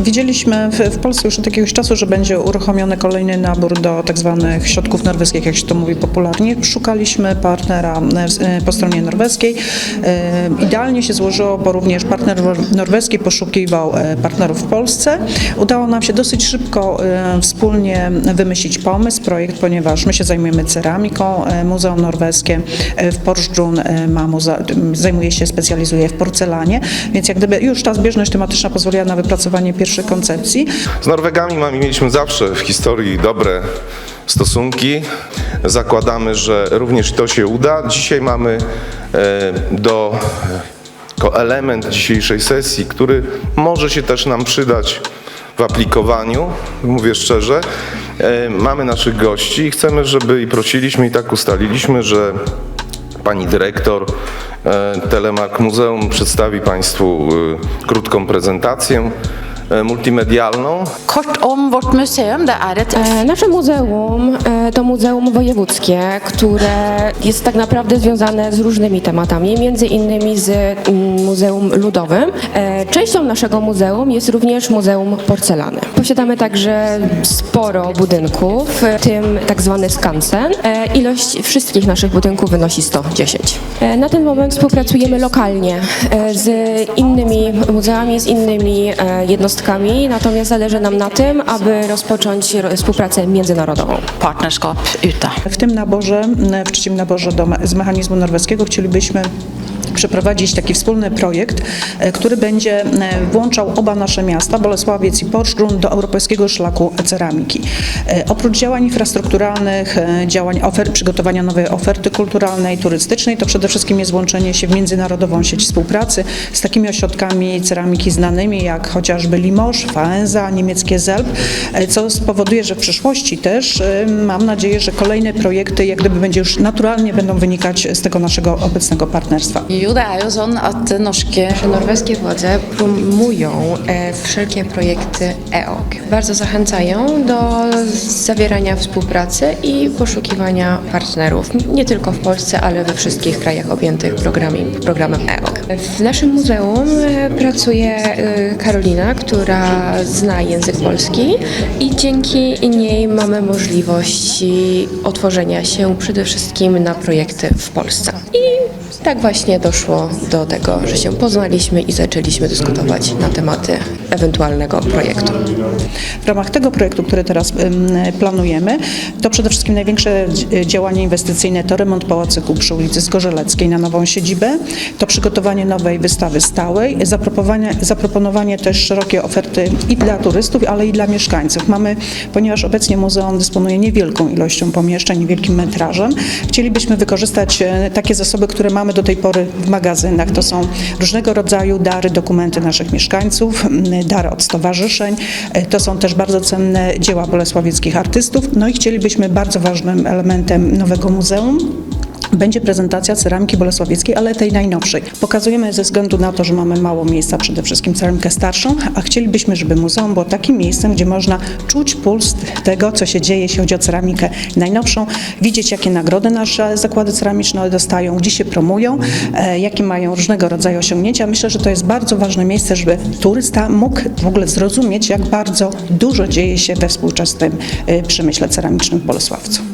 Widzieliśmy w, Polsce już od jakiegoś czasu, że będzie uruchomiony kolejny nabór do tak zwanych środków norweskich, jak się to mówi popularnie. Szukaliśmy partnera e, po stronie norweskiej. E, Idealnie się złożyło, bo również partner norweski poszukiwał e, partnerów w Polsce. Udało nam się dosyć szybko wspólnie wymyślić pomysł, projekt, ponieważ my się zajmujemy ceramiką, Muzeum Norweskie w Porsgrunn ma muze- zajmuje się, specjalizuje w porcelanie, więc jak gdyby już ta zbieżność tematyczna pozwoliła na wypracowanie pierwszej koncepcji. Z Norwegami mamy, mieliśmy zawsze w historii dobre stosunki. Zakładamy, że również to się uda. Dzisiaj mamy e, do element dzisiejszej sesji, który może się też nam przydać w aplikowaniu, mówię szczerze. E, Mamy naszych gości i chcemy, żeby i prosiliśmy i tak ustaliliśmy, że pani dyrektor e, Telemark Muzeum przedstawi Państwu krótką prezentację multimedialną. Kort om vårt museum. Det er et E, Nasze muzeum e, to muzeum wojewódzkie, które jest tak naprawdę związane z różnymi tematami, między innymi z mm, Muzeum Ludowym. E, Częścią naszego muzeum jest również Muzeum Porcelany. Posiadamy także sporo budynków, w tym tak zwany skansen. E, Ilość wszystkich naszych budynków wynosi 110. E, Na ten moment współpracujemy lokalnie e, z innymi muzeami, z innymi jednostkami, natomiast zależy nam na tym, aby rozpocząć ro- współpracę międzynarodową. partnerskap ute. W tym naborze, w trzecim naborze do, z mechanizmu norweskiego chcielibyśmy przeprowadzić taki wspólny projekt, e, który będzie e, włączał oba nasze miasta, Bolesławiec i Porsgrunn, do Europejskiego Szlaku Ceramiki. E, Oprócz działań infrastrukturalnych, działań ofer- przygotowania nowej oferty kulturalnej, turystycznej, to przede wszystkim jest włączenie się w międzynarodową sieć współpracy z takimi ośrodkami ceramiki znanymi, jak chociażby Limoges, Faenza, niemieckie Zelb, co spowoduje, że w przyszłości też mam nadzieję, że kolejne projekty jak gdyby będzie już naturalnie będą wynikać z tego naszego obecnego partnerstwa. Jo, det er jo sånn at norske norweskie władze promują e, wszelkie projekty EOK. Bardzo zachęcają do zawierania współpracy i poszukiwania partnerów, nie tylko w Polsce, ale we wszystkich krajach objętych programem, programem EOK. W naszym muzeum e, pracuje e, Karolina, która zna język polski i dzięki niej mamy możliwość otworzenia się przede wszystkim na projekty w Polsce. I tak właśnie doszło do tego, że się poznaliśmy i zaczęliśmy dyskutować na tematy ewentualnego projektu. W ramach tego projektu, który teraz planujemy, to przede wszystkim największe dzi- działanie inwestycyjne to remont pałacyku przy ulicy Zgorzeleckiej na nową siedzibę, to przygotowanie nowej wystawy stałej, zaproponowanie, zaproponowanie też szerokiej oferty i dla turystów, ale i dla mieszkańców. Mamy, ponieważ obecnie muzeum dysponuje niewielką ilością pomieszczeń, niewielkim metrażem, chcielibyśmy wykorzystać e, takie zasoby, które mamy do tej pory w magazynach. To są różnego rodzaju dary, dokumenty naszych mieszkańców, dary od stowarzyszeń. E, To są też bardzo cenne dzieła bolesławieckich artystów. No i chcielibyśmy bardzo ważnym elementem nowego muzeum będzie prezentacja ceramiki bolesławieckiej, ale tej najnowszej. Pokazujemy ze względu na to, że mamy mało miejsca, przede wszystkim ceramikę starszą, a chcielibyśmy, żeby muzeum było takim miejscem, gdzie można czuć puls tego, co się dzieje, jeśli chodzi o ceramikę najnowszą, widzieć, jakie nagrody nasze zakłady ceramiczne dostają, gdzie się promują, e, jakie mają różnego rodzaju osiągnięcia. Myślę, że to jest bardzo ważne miejsce, żeby turysta mógł w ogóle zrozumieć, jak bardzo dużo dzieje się we współczesnym e, przemyśle ceramicznym w Bolesławcu.